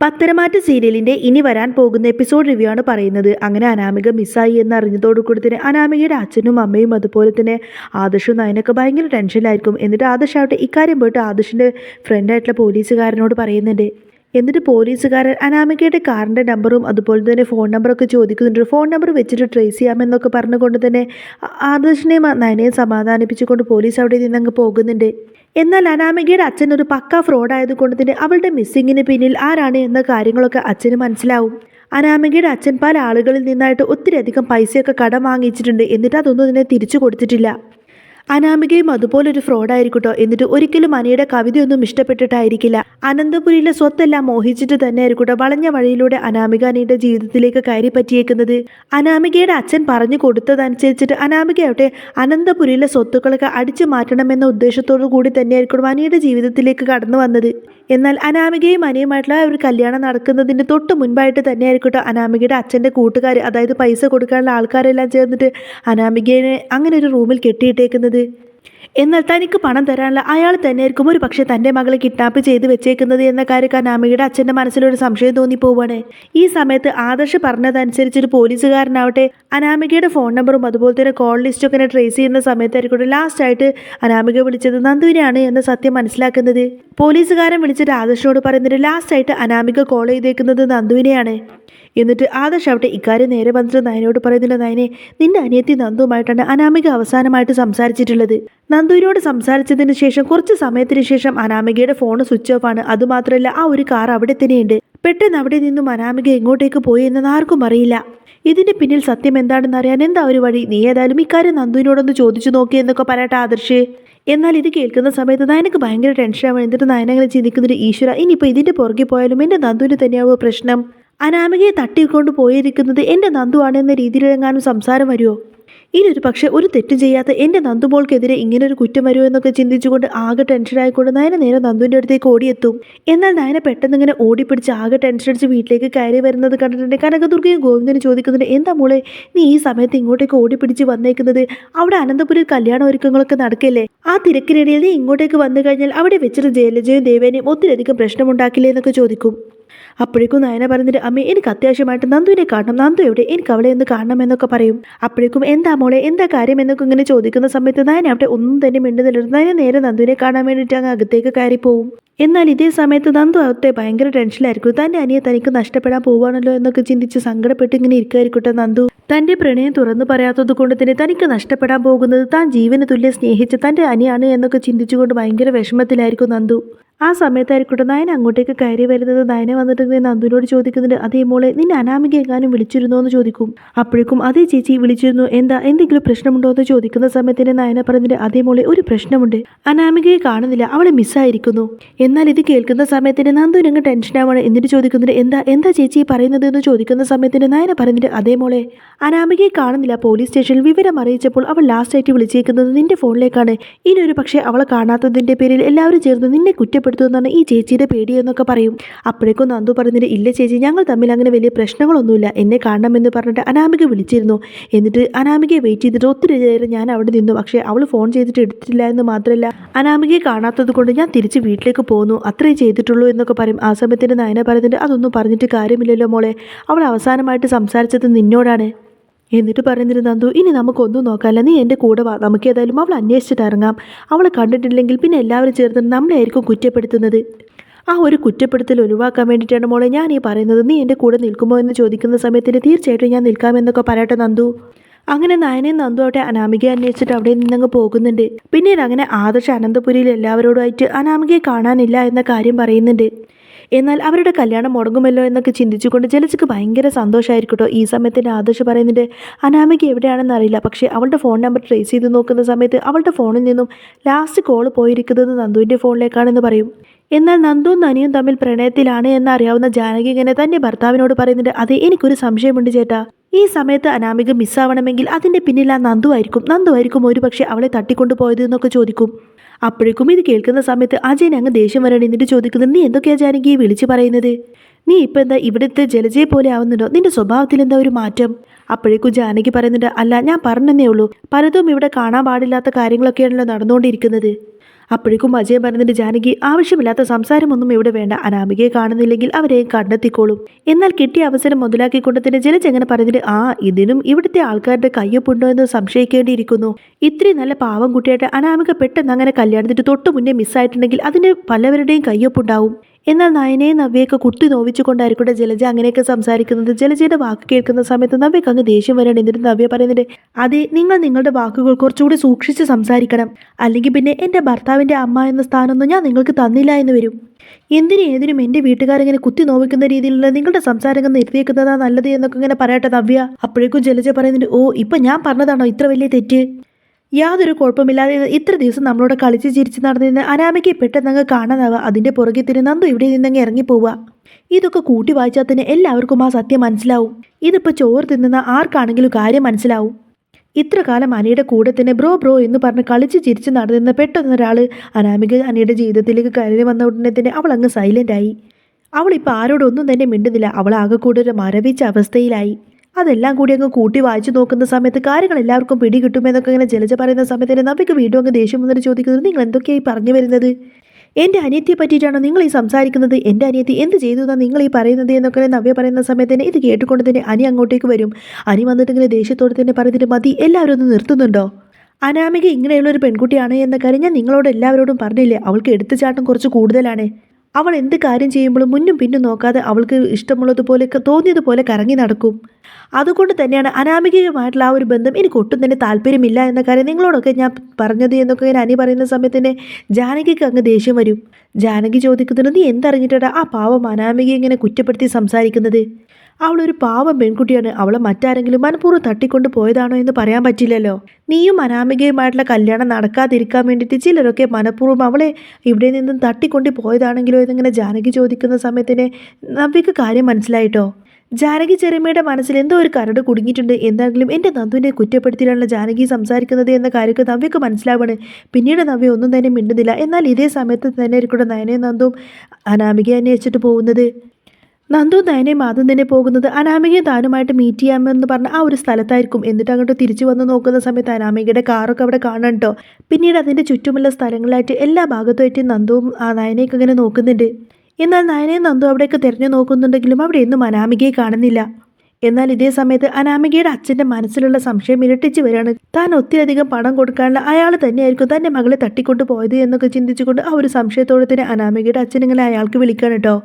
പത്തരമാറ്റ സീരിയലിന്റെ ഇനി വരാൻ പോകുന്ന എപ്പിസോഡ് റിവ്യൂ ആണ് പറയുന്നത്. അങ്ങനെ അനാമിക മിസ്സായി എന്ന് അറിഞ്ഞതോടു കൂടി തന്നെ അനാമികയുടെ അച്ഛനും അമ്മയും അതുപോലെ തന്നെ ആദർശും നയനൊക്കെ ഭയങ്കര ടെൻഷനിലായിരിക്കും എന്നിട്ട് ആദർശ് ആവട്ടെ ഇക്കാര്യം പോയിട്ട് ആദർശിന്റെ ഫ്രണ്ടായിട്ടുള്ള പോലീസുകാരനോട് പറയുന്നുണ്ട്. എന്നിട്ട് പോലീസുകാരൻ അനാമികയുടെ കാറിന്റെ നമ്പറും അതുപോലെ തന്നെ ഫോൺ നമ്പറൊക്കെ ചോദിക്കുന്നുണ്ട്. ഫോൺ നമ്പർ വെച്ചിട്ട് ട്രേസ് ചെയ്യാമെന്നൊക്കെ പറഞ്ഞുകൊണ്ട് തന്നെ ആദർശിനെ ആ സമാധാനിപ്പിച്ചുകൊണ്ട് പോലീസ് അവിടെ നിന്ന് അങ്ങ് പോകുന്നുണ്ട്. എന്നാൽ അനാമികയുടെ അച്ഛൻ ഒരു പക്ക ഫ്രോഡ് ആയതുകൊണ്ട് തന്നെ അവളുടെ മിസ്സിങ്ങിന് പിന്നിൽ ആരാണ് എന്ന കാര്യങ്ങളൊക്കെ അച്ഛന് മനസ്സിലാവും. അനാമികയുടെ അച്ഛൻ പല ആളുകളിൽ നിന്നായിട്ട് ഒത്തിരി അധികം പൈസയൊക്കെ കടം വാങ്ങിച്ചിട്ടുണ്ട്. എന്നിട്ട് അതൊന്നും ഇതിനെ തിരിച്ചു കൊടുത്തിട്ടില്ല. അനാമികയും അതുപോലെ ഒരു ഫ്രോഡായിരിക്കട്ടോ. എന്നിട്ട് ഒരിക്കലും അനിയുടെ കവിതയൊന്നും ഇഷ്ടപ്പെട്ടിട്ടായിരിക്കില്ല. അനന്തപുരിയിലെ സ്വത്തെല്ലാം മോഹിച്ചിട്ട് തന്നെ ആയിരിക്കട്ടോ വളഞ്ഞ വഴിയിലൂടെ അനാമിക അനിയുടെ ജീവിതത്തിലേക്ക് കയറി പറ്റിയേക്കുന്നത് അനാമികയുടെ അച്ഛൻ പറഞ്ഞു കൊടുത്തതനുസരിച്ചിട്ട് അനാമികയാവട്ടെ അനന്തപുരിയിലെ സ്വത്തുക്കളൊക്കെ അടിച്ചു മാറ്റണമെന്ന ഉദ്ദേശത്തോടു കൂടി തന്നെയായിരിക്കണം അനിയുടെ ജീവിതത്തിലേക്ക് കടന്നു വന്നത്. എന്നാൽ അനാമികയും അനിയുമായിട്ടുള്ള ഒരു കല്യാണം നടക്കുന്നതിന് തൊട്ട് മുൻപായിട്ട് തന്നെയായിരിക്കട്ടോ അനാമികയുടെ അച്ഛന്റെ കൂട്ടുകാർ അതായത് പൈസ കൊടുക്കാനുള്ള ആൾക്കാരെല്ലാം ചേർന്നിട്ട് അനാമികയെ അങ്ങനെ ഒരു റൂമിൽ കെട്ടിയിട്ടേക്കുന്നത്. എന്നാൽ തനിക്ക് പണം തരാനുള്ള അയാൾ തന്നെയായിരിക്കും ഒരു പക്ഷേ തന്റെ മകളെ കിഡ്നാപ്പ് ചെയ്ത് വെച്ചേക്കുന്നത് എന്ന കാര്യം അമ്മയുടെ അച്ഛന്റെ മനസ്സിലൊരു സംശയം തോന്നിപ്പോവാണ് ഈ സമയത്ത് ആദർശ് പറഞ്ഞതനുസരിച്ച് ഒരു പോലീസുകാരനാവട്ടെ അനാമികയുടെ ഫോൺ നമ്പറും അതുപോലെ തന്നെ കോൾ ലിസ്റ്റൊക്കെ ട്രേസ് ചെയ്യുന്ന സമയത്തായിരിക്കും ലാസ്റ്റ് ആയിട്ട് അനാമിക വിളിച്ചത് നന്ദുവിനെയാണ് എന്ന സത്യം മനസ്സിലാക്കുന്നത്. പോലീസുകാരൻ വിളിച്ചിട്ട് ആദർശിനോട് പറയുന്നത് ലാസ്റ്റ് ആയിട്ട് അനാമിക കോൾ ചെയ്തേക്കുന്നത് നന്ദുവിനെയാണ്. എന്നിട്ട് ആദർശ് അവിടെ ഇക്കാര്യം നേരെ വന്നിട്ട് നയനോട് പറയുന്നുണ്ട് നയനെ നിന്റെ അനിയത്തി നന്ദുവുമായിട്ടാണ് അനാമിക അവസാനമായിട്ട് സംസാരിച്ചിട്ടുള്ളത്. നന്ദുവിനോട് സംസാരിച്ചതിന് ശേഷം കുറച്ച് സമയത്തിന് ശേഷം അനാമികയുടെ ഫോൺ സ്വിച്ച് ഓഫ് ആണ്. അതുമാത്രമല്ല ആ ഒരു കാർ അവിടെ തന്നെയുണ്ട്. പെട്ടെന്ന് അവിടെ നിന്നും അനാമിക എങ്ങോട്ടേക്ക് പോയി എന്നത് ആർക്കും അറിയില്ല. ഇതിന്റെ പിന്നിൽ സത്യം എന്താണെന്ന് അറിയാൻ എന്താ ഒരു വഴി? നീ ഏതായാലും ഇക്കാര്യം നന്ദുവിനോടൊന്ന് ചോദിച്ചു നോക്കി എന്നൊക്കെ പറയട്ടെ ആദർശ്. എന്നാൽ ഇത് കേൾക്കുന്ന സമയത്ത് നയനക്ക് ഭയങ്കര ടെൻഷനാണ് എന്നിട്ട് നയനങ്ങനെ ചിന്തിക്കുന്നൊരു ഈശ്വര ഇനിയിപ്പോൾ ഇതിന്റെ പുറകെ പോയാലും എന്റെ നന്ദുവിന് തന്നെയാവോ പ്രശ്നം. അനാമികയെ തട്ടിക്കൊണ്ട് പോയിരിക്കുന്നത് എന്റെ നന്ദുവാണ് എന്ന രീതിയിലെങ്ങാനും സംസാരം വരുമോ? ഇനി ഒരു പക്ഷേ ഒരു തെറ്റും ചെയ്യാത്ത എന്റെ നന്ദുമോൾക്കെതിരെ ഇങ്ങനൊരു കുറ്റം വരുമോ എന്നൊക്കെ ചിന്തിച്ചുകൊണ്ട് ആകെ ടെൻഷനായിക്കൊണ്ട് നയന നേരെ നന്ദുവിന്റെ അടുത്തേക്ക് ഓടിയെത്തും. എന്നാൽ നയന പെട്ടെന്ന് ഇങ്ങനെ ഓടിപ്പിടിച്ച് ആകെ ടെൻഷൻ അടിച്ച് വീട്ടിലേക്ക് കയറി വരുന്നത് കണ്ടിട്ടുണ്ട്. കനകദുർഗയും ഗോവിന്ദനും ചോദിക്കുന്നുണ്ട് എന്താ മോളെ നീ ഈ സമയത്ത് ഇങ്ങോട്ടേക്ക് ഓടിപ്പിടിച്ച് വന്നേക്കുന്നത്? അവിടെ അനന്തപുരിൽ കല്യാണ ഒരുക്കങ്ങളൊക്കെ നടക്കല്ലേ? ആ തിരക്കിനിടയിൽ നീ ഇങ്ങോട്ടേക്ക് വന്നു കഴിഞ്ഞാൽ അവിടെ വെച്ചിട്ട് ജയലജയും ദേവേനയും ഒത്തിരിയധികം പ്രശ്നമുണ്ടാക്കില്ലേ? എന്നൊക്കെ ചോദിക്കും. അപ്പോഴേക്കും നയന പറഞ്ഞിട്ട് അമ്മേ എനിക്ക് അത്യാവശ്യമായിട്ട് നന്ദുവിനെ കാണണം. നന്ദു എവിടെ? എനിക്ക് അവളെ ഒന്ന് കാണണം എന്നൊക്കെ പറയും. അപ്പോഴേക്കും എന്താ മോളെ? എന്താ കാര്യം? എന്നൊക്കെ ഇങ്ങനെ ചോദിക്കുന്ന സമയത്ത് നയന അവിടെ ഒന്നും തന്നെ മിണ്ടുന്നില്ല നയന നേരെ നന്ദുവിനെ കാണാൻ വേണ്ടിയിട്ട് അങ്ങ് അകത്തേക്ക് കയറി എന്നാൽ ഇതേ സമയത്ത് നന്ദു അകത്തെ ഭയങ്കര ടെൻഷനിലായിരിക്കും. തന്റെ അനിയെ തനിക്ക് നഷ്ടപ്പെടാൻ പോവാണല്ലോ എന്നൊക്കെ ചിന്തിച്ച് സങ്കടപ്പെട്ട് ഇങ്ങനെ ഇരിക്കുമായിരിക്കട്ടെ നന്ദു. തന്റെ പ്രണയം തുറന്നു പറയാത്തത് കൊണ്ട് തന്നെ തനിക്ക് നഷ്ടപ്പെടാൻ പോകുന്നത് താൻ ജീവന് തുല്യം സ്നേഹിച്ച തന്റെ അനിയാണ് എന്നൊക്കെ ചിന്തിച്ചുകൊണ്ട് ഭയങ്കര വിഷമത്തിലായിരിക്കും നന്ദു. ആ സമയത്തായിരിക്കട്ടെ നയന അങ്ങോട്ടേക്ക് കയറി വരുന്നത് നയന വന്നിട്ട് നന്ദുവിനോട് ചോദിക്കുന്നുണ്ട്. അതേ മോളെ നിന്നെ അനാമിക എങ്ങാനും വിളിച്ചിരുന്നോ എന്ന് ചോദിക്കും. അപ്പോഴേക്കും അതേ ചേച്ചി വിളിച്ചിരുന്നു. എന്താ എന്തെങ്കിലും പ്രശ്നമുണ്ടോ എന്ന് ചോദിക്കുന്ന സമയത്തിന് നയന പറഞ്ഞിട്ട് അതേ മോളെ ഒരു പ്രശ്നമുണ്ട്. അനാമികയെ കാണുന്നില്ല. അവളെ മിസ്സായിരിക്കുന്നു. എന്നാൽ ഇത് കേൾക്കുന്ന സമയത്തിന് നന്ദുവിനങ്ങ് ടെൻഷനാവാണ്. എന്നിട്ട് ചോദിക്കുന്നുണ്ട് എന്താ എന്താ ചേച്ചി പറയുന്നത്? എന്ന് ചോദിക്കുന്ന സമയത്തിന് നയന പറഞ്ഞിട്ട് അതേ മോളെ അനാമികയെ കാണുന്നില്ല. പോലീസ് സ്റ്റേഷനിൽ വിവരം അറിയിച്ചപ്പോൾ അവൾ ലാസ്റ്റ് ആയിട്ട് വിളിച്ചേക്കുന്നത് നിന്റെ ഫോണിലേക്കാണ്. ഇനി ഒരു പക്ഷേ അവളെ കാണാത്തതിന്റെ പേരിൽ എല്ലാവരും ചേർന്ന് നിന്നെ കുറ്റപ്പെടുത്തുമെന്നാണ് ഈ ചേച്ചിയുടെ പേടി എന്നൊക്കെ പറയും. അപ്പോഴേക്കും നന്ദു പറഞ്ഞിട്ട് ഇല്ല ചേച്ചി ഞങ്ങൾ തമ്മിൽ അങ്ങനെ വലിയ പ്രശ്നങ്ങളൊന്നുമില്ല. എന്നെ കാണണമെന്ന് പറഞ്ഞിട്ട് അനാമിക വിളിച്ചിരുന്നു. എന്നിട്ട് അനാമികയെ വെയിറ്റ് ചെയ്തിട്ട് ഒത്തിരി നേരം ഞാൻ അവിടെ നിന്നു. പക്ഷേ അവൾ ഫോൺ ചെയ്തിട്ട് എടുത്തിട്ടില്ല എന്ന് മാത്രമല്ല അനാമികയെ കാണാത്തത് കൊണ്ട് ഞാൻ തിരിച്ച് വീട്ടിലേക്ക് പോകുന്നു അത്രേ ചെയ്തിട്ടുള്ളൂ എന്നൊക്കെ പറയും. ആ സമയത്തിന്റെ നയന പറയുന്നുണ്ട് അതൊന്നും പറഞ്ഞിട്ട് കാര്യമില്ലല്ലോ മോളെ. അവൾ അവസാനമായിട്ട് സംസാരിച്ചത് നിന്നോടാണ്. എന്നിട്ട് പറയുന്നിട്ട് ഇനി നമുക്കൊന്നും നോക്കാമല്ല നീ എന്റെ കൂടെ വാ. നമുക്ക് ഏതായാലും അവൾ അന്വേഷിച്ചിട്ട് ഇറങ്ങാം. അവളെ കണ്ടിട്ടില്ലെങ്കിൽ പിന്നെ എല്ലാവരും ചേർന്ന് നമ്മളായിരിക്കും കുറ്റപ്പെടുത്തുന്നത്. ആ ഒരു കുറ്റപ്പെടുത്തൽ ഒഴിവാക്കാൻ വേണ്ടിയിട്ടാണ് മോളെ ഞാൻ ഈ പറയുന്നത്. നീ എന്റെ കൂടെ നിൽക്കുമോ എന്ന് ചോദിക്കുന്ന സമയത്തിന് തീർച്ചയായിട്ടും ഞാൻ നിൽക്കാമെന്നൊക്കെ പറയട്ടെ നന്ദു. അങ്ങനെ നയനെ നന്ദു അവിടെ അനാമികയെ അന്വേഷിച്ചിട്ട് അവിടെ നിന്നങ്ങ് പോകുന്നുണ്ട്. പിന്നീട് അങ്ങനെ ആദർശ അനന്തപുരിയിൽ എല്ലാവരോടുമായിട്ട് അനാമികയെ കാണാനില്ല എന്ന കാര്യം പറയുന്നുണ്ട്. എന്നാൽ അവരുടെ കല്യാണം മുടങ്ങുമല്ലോ എന്നൊക്കെ ചിന്തിച്ചുകൊണ്ട് ജലജയ്ക്ക് ഭയങ്കര സന്തോഷമായിരിക്കട്ടോ. ഈ സമയത്തിന് ആദർശ് പറയുന്നുണ്ട് അനാമിക എവിടെയാണെന്ന് അറിയില്ല. പക്ഷേ അവളുടെ ഫോൺ നമ്പർ ട്രേസ് ചെയ്ത് നോക്കുന്ന സമയത്ത് അവളുടെ ഫോണിൽ നിന്നും ലാസ്റ്റ് കോൾ പോയിരിക്കുന്നത് നന്ദുവിന്റെ ഫോണിലേക്കാണെന്ന് പറയും. എന്നാൽ നന്ദുവും നനിയും തമ്മിൽ പ്രണയത്തിലാണ് എന്നറിയാവുന്ന ജാനകി ഇങ്ങനെ തന്റെ ഭർത്താവിനോട് പറയുന്നുണ്ട് അതെ എനിക്കൊരു സംശയമുണ്ട് ചേട്ടാ. ഈ സമയത്ത് അനാമിക മിസ്സാവണമെങ്കിൽ അതിന്റെ പിന്നിൽ ആ നന്ദു ആയിരിക്കും. നന്ദു ആയിരിക്കും ഒരു പക്ഷേ അവളെ തട്ടിക്കൊണ്ടുപോയത് എന്നൊക്കെ ചോദിക്കും. അപ്പോഴേക്കും ഇത് കേൾക്കുന്ന സമയത്ത് അജയൻ അങ്ങ് ദേഷ്യം വരണം എന്നിട്ട് ചോദിക്കുന്നത് നീ എന്തൊക്കെയാ ജാനകി വിളിച്ചു പറയുന്നത്? നീ ഇപ്പം എന്താ ഇവിടുത്തെ ജലജയെ പോലെ ആവുന്നുണ്ടോ? നിന്റെ സ്വഭാവത്തിൽ എന്താ ഒരു മാറ്റം? അപ്പോഴേക്കും ജാനകി പറയുന്നുണ്ട് അല്ല ഞാൻ പറഞ്ഞതേ ഉള്ളൂ. പലതും ഇവിടെ കാണാൻ പാടില്ലാത്ത കാര്യങ്ങളൊക്കെയാണല്ലോ നടന്നുകൊണ്ടിരിക്കുന്നത്. അപ്പോഴേക്കും അജയൻ പറഞ്ഞിട്ട് ജാനകി ആവശ്യമില്ലാത്ത സംസാരമൊന്നും ഇവിടെ വേണ്ട. അനാമികയെ കാണുന്നില്ലെങ്കിൽ അവരെ കണ്ടെത്തിക്കോളും. എന്നാൽ കിട്ടിയ അവസരം മുതലാക്കിക്കൊണ്ട് തന്നെ ജലജ എങ്ങനെ പറഞ്ഞിട്ട് ആ ഇതിനും ഇവിടുത്തെ ആൾക്കാരുടെ കയ്യൊപ്പുണ്ടോ എന്ന് സംശയിക്കേണ്ടിയിരിക്കുന്നു. ഇത്രയും നല്ല പാവം കുട്ടിയായിട്ട് അനാമിക പെട്ടെന്ന് അങ്ങനെ കല്യാണത്തിന് തൊട്ട് മുന്നേ മിസ്സായിട്ടുണ്ടെങ്കിൽ അതിന് പലവരുടെയും കയ്യൊപ്പുണ്ടാവും. എന്നാൽ നയനയെ നവ്യയൊക്കെ കുത്തി നോവിച്ചുകൊണ്ടായിരിക്കട്ടെ ജലജ അങ്ങനെയൊക്കെ സംസാരിക്കുന്നത്. ജലജയുടെ വാക്ക് കേൾക്കുന്ന സമയത്ത് നവ്യക്ക് അങ്ങ് ദേഷ്യം വരാണ്. എന്നിട്ട് നവ്യ പറയുന്നുണ്ട് അതെ നിങ്ങൾ നിങ്ങളുടെ വാക്കുകൾ കുറച്ചുകൂടി സൂക്ഷിച്ച് സംസാരിക്കണം. അല്ലെങ്കിൽ പിന്നെ എന്റെ ഭർത്താവിന്റെ അമ്മ എന്ന സ്ഥാനമൊന്നും ഞാൻ നിങ്ങൾക്ക് തന്നില്ല എന്ന് വരും. എന്തിനും ഏതിനും എന്റെ വീട്ടുകാരിങ്ങനെ കുത്തി നോവിക്കുന്ന രീതിയിലുള്ള നിങ്ങളുടെ സംസാരം നിർത്തിയേക്കുന്നതാ നല്ലത് എന്നൊക്കെ ഇങ്ങനെ പറയട്ടെ നവ്യ. അപ്പോഴേക്കും ജലജ പറയുന്നുണ്ട് ഓ ഇപ്പം ഞാൻ പറഞ്ഞതാണോ ഇത്ര വലിയ തെറ്റ്? യാതൊരു കുഴപ്പമില്ലാതെ ഇത്ര ദിവസം നമ്മളോട് കളിച്ച് ചിരിച്ച് നടന്നിരുന്ന അനാമിക്ക് പെട്ടെന്ന് അങ്ങ് കാണാനാവുക അതിന്റെ പുറകെ തിരി നന്ദു ഇവിടെ നിന്നങ്ങ് ഇറങ്ങിപ്പോവുക. ഇതൊക്കെ കൂട്ടി വായിച്ചാൽ തന്നെ എല്ലാവർക്കും ആ സത്യം മനസ്സിലാവും. ഇതിപ്പോൾ ചോറ് തിന്നുന്ന ആർക്കാണെങ്കിലും കാര്യം മനസ്സിലാവും. ഇത്ര കാലം അനിയുടെ കൂടെ തന്നെ ബ്രോ ബ്രോ എന്ന് പറഞ്ഞ് കളിച്ച് ചിരിച്ച് നടന്നിരുന്ന പെട്ടെന്ന് ഒരാൾ അനാമിക അനിയുടെ ജീവിതത്തിലേക്ക് കയറി വന്ന ഉടനെ തന്നെ അവൾ അങ്ങ് സൈലന്റായി അവളിപ്പോൾ ആരോടൊന്നും തന്നെ മിണ്ടുന്നില്ല. അവൾ ആകെ കൂടെ ഒരു മരവിച്ച അവസ്ഥയിലായി. അതെല്ലാം കൂടി അങ്ങ് കൂട്ടി വായിച്ചു നോക്കുന്ന സമയത്ത് കാര്യങ്ങൾ എല്ലാവർക്കും പിടികിട്ടുമെന്നൊക്കെ ഇങ്ങനെ ജലജ പറയുന്ന സമയത്ത് തന്നെ നമുക്ക് വീണ്ടും അങ്ങ് ദേഷ്യം വന്നിട്ട് ചോദിക്കുന്നത് നിങ്ങൾ എന്തൊക്കെയായി പറഞ്ഞു വരുന്നത്? എന്റെ അനിയത്തിയെ പറ്റിയിട്ടാണോ നിങ്ങൾ ഈ സംസാരിക്കുന്നത്? എന്റെ അനിയത്തി എന്ത് ചെയ്തു എന്നാണ് നിങ്ങൾ ഈ പറയുന്നത് എന്നൊക്കെ നവ്യ പറയുന്ന സമയത്ത് തന്നെ ഇത് കേട്ടുകൊണ്ട് തന്നെ അനി അങ്ങോട്ടേക്ക് വരും. അനി വന്നിട്ട് ഇങ്ങനെ ദേഷ്യത്തോടെ തന്നെ പറഞ്ഞിട്ട് മതി എല്ലാവരും ഒന്ന് നിർത്തുന്നുണ്ടോ? അനാമിക ഇങ്ങനെയുള്ള ഒരു പെൺകുട്ടിയാണ് എന്ന കാര്യം ഞാൻ നിങ്ങളോട് എല്ലാവരോടും പറഞ്ഞില്ലേ? അവൾക്ക് എടുത്തുചാട്ടം കുറച്ച് കൂടുതലാണ്. അവൾ എന്ത് കാര്യം ചെയ്യുമ്പോഴും മുന്നും പിന്നും നോക്കാതെ അവൾക്ക് ഇഷ്ടമുള്ളതുപോലെ തോന്നിയതുപോലെ കറങ്ങി നടക്കും. അതുകൊണ്ട് തന്നെയാണ് അനാമികയുമായിട്ടുള്ള ആ ഒരു ബന്ധം എനിക്ക് ഒട്ടും തന്നെ താല്പര്യമില്ല എന്ന കാര്യം നിങ്ങളോടൊക്കെ ഞാൻ പറഞ്ഞത് എന്നൊക്കെ ഞാൻ അനി പറയുന്ന സമയത്ത് തന്നെ ജാനകിക്ക് അങ്ങ് ദേഷ്യം വരും. ജാനകി ചോദിക്കുന്നത് നീ എന്തറിഞ്ഞിട്ടാണ് ആ പാവം അനാമിക ഇങ്ങനെ കുറ്റപ്പെടുത്തി സംസാരിക്കുന്നത്? അവളൊരു പാവം പെൺകുട്ടിയാണ്. അവളെ മറ്റാരെങ്കിലും മനഃപൂർവം തട്ടിക്കൊണ്ട് പോയതാണോ എന്ന് പറയാൻ പറ്റില്ലല്ലോ. നീയും അനാമികയുമായിട്ടുള്ള കല്യാണം നടക്കാതിരിക്കാൻ വേണ്ടിയിട്ട് ചിലരൊക്കെ മനഃപൂർവം അവളെ ഇവിടെ നിന്നും തട്ടിക്കൊണ്ട് പോയതാണെങ്കിലോ എന്നിങ്ങനെ ജാനകി ചോദിക്കുന്ന സമയത്തിന് നവ്യക്ക് കാര്യം മനസ്സിലായിട്ടോ? ജാനകി ചെറുമയുടെ മനസ്സിൽ എന്തോ ഒരു കരട് കുടുങ്ങിയിട്ടുണ്ട്. എന്താണെങ്കിലും എന്റെ നന്ദുവിനെ കുറ്റപ്പെടുത്തിയിലാണ് ജാനകി സംസാരിക്കുന്നത് എന്ന കാര്യമൊക്കെ നവ്യക്ക് മനസ്സിലാവാണ്. പിന്നീട് നവ്യ ഒന്നും തന്നെ മിണ്ടുന്നില്ല. എന്നാൽ ഇതേ സമയത്ത് തന്നെ ഇരിക്കുന്ന നയനയും നന്ദും അനാമികയെ അന്വേഷിച്ചിട്ട് പോകുന്നത്. നന്ദു നയനയും ആദ്യം തന്നെ പോകുന്നത് അനാമികയെ താനുമായിട്ട് മീറ്റ് ചെയ്യാമെന്ന് പറഞ്ഞ ആ ഒരു സ്ഥലത്തായിരിക്കും. എന്നിട്ട് അങ്ങോട്ട് തിരിച്ചു വന്ന് നോക്കുന്ന സമയത്ത് അനാമികയുടെ കാറൊക്കെ അവിടെ കാണാൻ കേട്ടോ പിന്നീട് അതിന്റെ ചുറ്റുമുള്ള സ്ഥലങ്ങളായിട്ട് എല്ലാ ഭാഗത്തുമായിട്ട് നന്ദുവും ആ നയനയൊക്കെ ഇങ്ങനെ നോക്കുന്നുണ്ട്. എന്നാൽ നയനയും നന്ദു അവിടെയൊക്കെ തിരഞ്ഞു നോക്കുന്നുണ്ടെങ്കിലും അവിടെ ഒന്നും അനാമികയെ കാണുന്നില്ല. എന്നാൽ ഇതേ സമയത്ത് അനാമികയുടെ അച്ഛന്റെ മനസ്സിലുള്ള സംശയം ഇരട്ടിച്ച് വരികയാണ്. താൻ ഒത്തിരിയധികം പണം കൊടുക്കാനുള്ള അയാൾ തന്നെയായിരിക്കും തന്റെ മകളെ തട്ടിക്കൊണ്ട് പോയത് എന്നൊക്കെ ചിന്തിച്ചുകൊണ്ട് ആ ഒരു സംശയത്തോടെ തന്നെ അനാമികയുടെ അച്ഛൻ ഇങ്ങനെ അയാൾക്ക് വിളിക്കാണ് കേട്ടോ.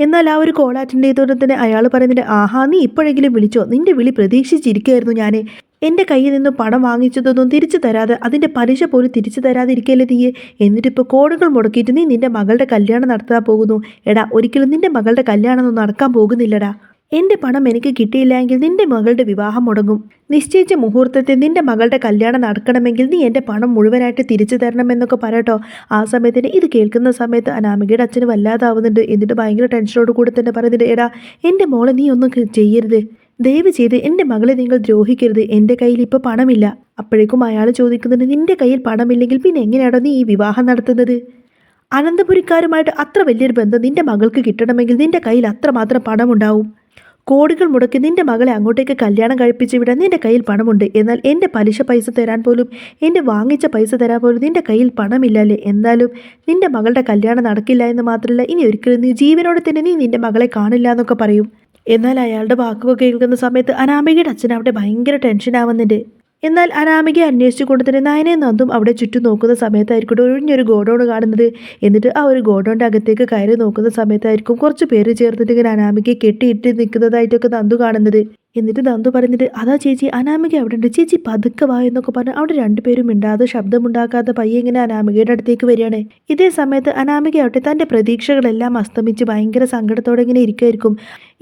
എന്നാൽ ആ ഒരു കോൾ അറ്റൻഡ് ചെയ്തോടെ തന്നെ അയാൾ പറയുന്നുണ്ട് ആഹാ നീ ഇപ്പോഴെങ്കിലും വിളിച്ചോ? നിന്റെ വിളി പ്രതീക്ഷിച്ചിരിക്കുകയായിരുന്നു ഞാൻ എന്റെ കയ്യിൽ നിന്ന് പണം വാങ്ങിച്ചതൊന്നും തിരിച്ചു തരാതെ അതിന്റെ പലിശ പോലും തിരിച്ചു തരാതിരിക്കല്ലേ തീയെ എന്നിട്ടിപ്പോൾ കോടുകൾ മുടക്കിയിട്ട് നീ നിന്റെ മകളുടെ കല്യാണം നടത്താൻ പോകുന്നു. എടാ ഒരിക്കലും നിന്റെ മകളുടെ കല്യാണം ഒന്നും നടക്കാൻ പോകുന്നില്ലടാ. എന്റെ പണം എനിക്ക് കിട്ടിയില്ല എങ്കിൽ നിന്റെ മകളുടെ വിവാഹം മുടങ്ങും. നിശ്ചയിച്ച മുഹൂർത്തത്തിൽ നിന്റെ മകളുടെ കല്യാണം നടക്കണമെങ്കിൽ നീ എന്റെ പണം മുഴുവനായിട്ട് തിരിച്ചു തരണമെന്നൊക്കെ പറയട്ടോ. ആ സമയത്തിന് ഇത് കേൾക്കുന്ന സമയത്ത് അനാമികയുടെ അച്ഛന് വല്ലാതാവുന്നുണ്ട്. എന്നിട്ട് ഭയങ്കര ടെൻഷനോട് കൂടെ തന്നെ പറയുന്നുണ്ട് എടാ എന്റെ മോളെ നീ ഒന്നും ചെയ്യരുത്. ദയവ് ചെയ്ത് എന്റെ മകളെ നിങ്ങൾ ദ്രോഹിക്കരുത്. എന്റെ കയ്യിൽ ഇപ്പോൾ പണമില്ല. അപ്പോഴേക്കും അയാൾ ചോദിക്കുന്നുണ്ട് നിന്റെ കയ്യിൽ പണമില്ലെങ്കിൽ പിന്നെ എങ്ങനെയാണോ നീ ഈ വിവാഹം നടത്തുന്നത്? അനന്തപുരിക്കാരുമായിട്ട് അത്ര വലിയൊരു ബന്ധം നിന്റെ മകൾക്ക് കിട്ടണമെങ്കിൽ നിന്റെ കയ്യിൽ അത്രമാത്രം പണമുണ്ടാവും. കോടികൾ മുടക്കി നിന്റെ മകളെ അങ്ങോട്ടേക്ക് കല്യാണം കഴിപ്പിച്ച് വിടാൻ നിന്റെ കയ്യിൽ പണമുണ്ട്. എന്നാൽ എന്റെ പലിശ പൈസ തരാൻ പോലും എന്റെ വാങ്ങിച്ച പൈസ തരാൻ പോലും നിന്റെ കയ്യിൽ പണമില്ലല്ലേ? എന്നാലും നിന്റെ മകളുടെ കല്യാണം നടക്കില്ല എന്ന് മാത്രമല്ല ഇനി ഒരിക്കലും നീ ജീവനോടെ തന്നെ നീ നിന്റെ മകളെ കാണില്ല എന്നൊക്കെ പറയും. എന്നാൽ അയാളുടെ വാക്കുകൾ കേൾക്കുന്ന സമയത്ത് അനാമികയുടെ അച്ഛൻ അവിടെ ഭയങ്കര ടെൻഷൻ ആവുന്നുണ്ട്. എന്നാൽ അനാമികയെ അന്വേഷിച്ചു കൊണ്ടുതന്നെ നയനെ നന്ദും അവിടെ ചുറ്റും നോക്കുന്ന സമയത്തായിരിക്കും ഒഴിഞ്ഞൊരു ഗോഡൗൺ കാണുന്നത്. എന്നിട്ട് ആ ഒരു ഗോഡൗണിന്റെ അകത്തേക്ക് കയറി നോക്കുന്ന സമയത്തായിരിക്കും കുറച്ച് പേര് ചേർന്നിട്ട് ഇങ്ങനെ അനാമികയെ കെട്ടിയിട്ട് നിൽക്കുന്നതായിട്ടൊക്കെ നന്ദു കാണുന്നത്. എന്നിട്ട് നന്ദു പറഞ്ഞിട്ട് അതാ ചേച്ചി അനാമിക അവിടെ ഉണ്ട് ചേച്ചി പതുക്കെ വാ എന്നൊക്കെ പറഞ്ഞ് അവിടെ രണ്ടുപേരും മിണ്ടാതെ ശബ്ദമുണ്ടാക്കാതെ പയ്യെ ഇങ്ങനെ അനാമികയുടെ അടുത്തേക്ക് വരികയാണ്. ഇതേ സമയത്ത് അനാമിക അവിടെ തന്റെ പ്രതീക്ഷകളെല്ലാം അസ്തമിച്ച് ഭയങ്കര സങ്കടത്തോടെ ഇങ്ങനെ ഇരിക്കുമായിരിക്കും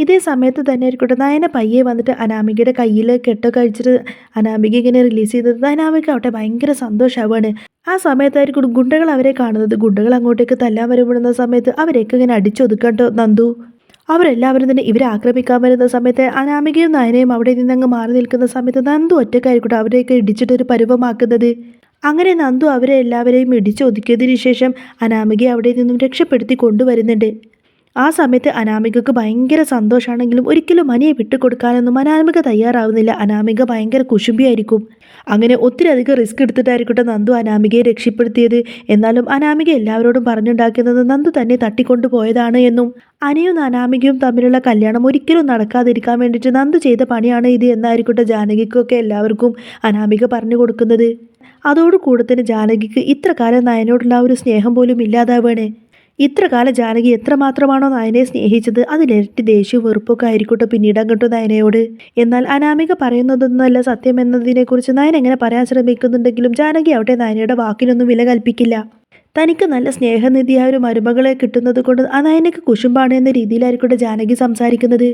ഇതേ സമയത്ത് തന്നെ ആയിരിക്കട്ടെ നയന പയ്യെ വന്നിട്ട് അനാമികയുടെ കയ്യിൽ കെട്ടൊക്കെ അഴിച്ചിട്ട് അനാമിക ഇങ്ങനെ റിലീസ് ചെയ്തത്. അനാമിക ആവട്ടെ ഭയങ്കര സന്തോഷമാവാണ് ആ സമയത്തായിരിക്കും ഗുണ്ടകൾ അവരെ കാണുന്നത്. ഗുണ്ടകൾ അങ്ങോട്ടേക്ക് തല്ലാൻ വരുമ്പോഴുന്ന സമയത്ത് അവരെയൊക്കെ ഇങ്ങനെ അടിച്ചൊതുക്കട്ടോ നന്ദു. അവരെല്ലാവരും തന്നെ ഇവരെ ആക്രമിക്കാൻ വരുന്ന സമയത്ത് അനാമികയും നയനയും അവിടെ നിന്നങ്ങ് മാറി നിൽക്കുന്ന സമയത്ത് നന്ദു ഒറ്റക്കായിരിക്കട്ടെ അവരെയൊക്കെ ഇടിച്ചിട്ടൊരു പരുവമാക്കുന്നത്. അങ്ങനെ നന്ദു അവരെ എല്ലാവരെയും ഇടിച്ചൊതുക്കിയതിനു ശേഷം അനാമികയെ അവിടെ നിന്നും രക്ഷപ്പെടുത്തി കൊണ്ടുവരുന്നുണ്ട്. ആ സമയത്ത് അനാമികക്ക് ഭയങ്കര സന്തോഷമാണെങ്കിലും ഒരിക്കലും മനിയെ വിട്ടുകൊടുക്കാനൊന്നും അനാമിക തയ്യാറാവുന്നില്ല. അനാമിക ഭയങ്കര കുശുമ്പിയായിരിക്കും. അങ്ങനെ ഒത്തിരി അധികം റിസ്ക് എടുത്തിട്ടായിരിക്കട്ടെ നന്ദു അനാമികയെ രക്ഷപ്പെടുത്തിയത്. എന്നാലും അനാമിക എല്ലാവരോടും പറഞ്ഞുണ്ടാക്കുന്നത് നന്ദു തന്നെ തട്ടിക്കൊണ്ടു പോയതാണ് എന്നും അനിയും അനാമികയും തമ്മിലുള്ള കല്യാണം ഒരിക്കലും നടക്കാതിരിക്കാൻ വേണ്ടിയിട്ട് നന്ദു ചെയ്ത പണിയാണ് ഇത് എന്നായിരിക്കട്ടെ ജാനകിക്കൊക്കെ എല്ലാവർക്കും അനാമിക പറഞ്ഞു കൊടുക്കുന്നത് അതോടുകൂടെ തന്നെ ജാനകിക്ക് ഇത്ര കാലം നയനോടുള്ള ഒരു സ്നേഹം പോലും ഇല്ലാതാവാണ് ഇത്ര കാലം ജാനകി എത്രമാത്രമാണോ നയനെ സ്നേഹിച്ചത് അതിലിരട്ടി ദേഷ്യവും വെറുപ്പൊക്കെ ആയിരിക്കട്ടെ പിന്നീട് അങ്ങോട്ട് നയനയോട്. എന്നാൽ അനാമിക പറയുന്നതൊന്നുമല്ല സത്യം എന്നതിനെക്കുറിച്ച് നയൻ എങ്ങനെ പറയാൻ ശ്രമിക്കുന്നുണ്ടെങ്കിലും ജാനകി അവിടെ നയനയുടെ വാക്കിനൊന്നും വില കൽപ്പിക്കില്ല. തനിക്ക് നല്ല സ്നേഹനിധിയായ ഒരു മരുമകളെ കിട്ടുന്നത് കൊണ്ട് ആ നയനക്ക് കുശുമ്പാണ് എന്ന രീതിയിലായിരിക്കട്ടെ ജാനകി സംസാരിക്കുന്നത്.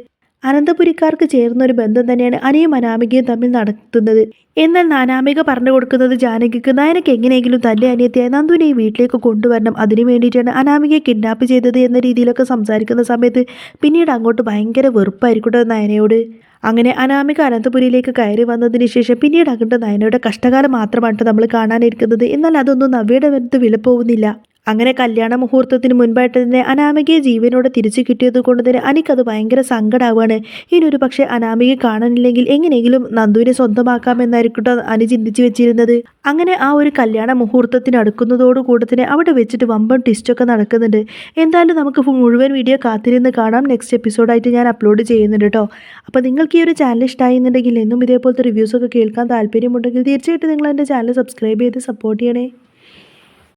അനന്തപുരിക്കാർക്ക് ചേർന്ന ഒരു ബന്ധം തന്നെയാണ് അനിയും അനാമികയും തമ്മിൽ നടത്തുന്നത്. എന്നാൽ നാനാമിക പറഞ്ഞു കൊടുക്കുന്നത് ജാനകിക്ക് നയനക്ക് എങ്ങനെയെങ്കിലും തന്റെ അനിയത്തിയായ നന്ദുവിനെ വീട്ടിലേക്ക് കൊണ്ടുവരണം. അതിനു വേണ്ടിയിട്ടാണ് അനാമികയെ കിഡ്നാപ്പ് ചെയ്തത് എന്ന രീതിയിലൊക്കെ സംസാരിക്കുന്ന സമയത്ത് പിന്നീട് അങ്ങോട്ട് ഭയങ്കര വെറുപ്പായിരിക്കട്ടെ നയനയോട്. അങ്ങനെ അനാമിക അനന്തപുരിയിലേക്ക് കയറി വന്നതിന് ശേഷം പിന്നീട് അങ്ങോട്ട് നയനയുടെ കഷ്ടകാലം മാത്രമാണ് നമ്മൾ കാണാനിരിക്കുന്നത്. എന്നാൽ അതൊന്നും നവ്യയുടെ അടുത്ത് വിലപ്പോവുന്നില്ല. അങ്ങനെ കല്യാണ മുഹൂർത്തത്തിന് മുൻപായിട്ട് തന്നെ അനാമികയെ ജീവനോട് തിരിച്ചു കിട്ടിയത് കൊണ്ട് തന്നെ അനിക്കത് ഭയങ്കര സങ്കടമാവാണ് ഇനി ഒരു പക്ഷേ അനാമിക കാണാനില്ലെങ്കിൽ എങ്ങനെയെങ്കിലും നന്ദുവിനെ സ്വന്തമാക്കാമെന്നായിരിക്കട്ടോ അനി ചിന്തിച്ചു വെച്ചിരുന്നത്. അങ്ങനെ ആ ഒരു കല്യാണ മുഹൂർത്തത്തിന് അടുക്കുന്നതോടുകൂടെ തന്നെ അവിടെ വെച്ചിട്ട് വമ്പൻ ട്വിസ്റ്റൊക്കെ നടക്കുന്നുണ്ട്. എന്തായാലും നമുക്ക് മുഴുവൻ വീഡിയോ കാത്തിരുന്ന് കാണാം. നെക്സ്റ്റ് എപ്പിസോഡായിട്ട് ഞാൻ അപ്ലോഡ് ചെയ്യുന്നുണ്ട് കേട്ടോ അപ്പോൾ നിങ്ങൾക്ക് ഈ ഒരു ചാനൽ ഇഷ്ടമായി എന്നുണ്ടെങ്കിൽ എന്നും ഇതേപോലത്തെ റിവ്യൂസൊക്കെ കേൾക്കാൻ താല്പര്യമുണ്ടെങ്കിൽ തീർച്ചയായിട്ടും നിങ്ങൾ എന്റെ ചാനൽ സബ്സ്ക്രൈബ് ചെയ്ത് സപ്പോർട്ട് ചെയ്യണേ.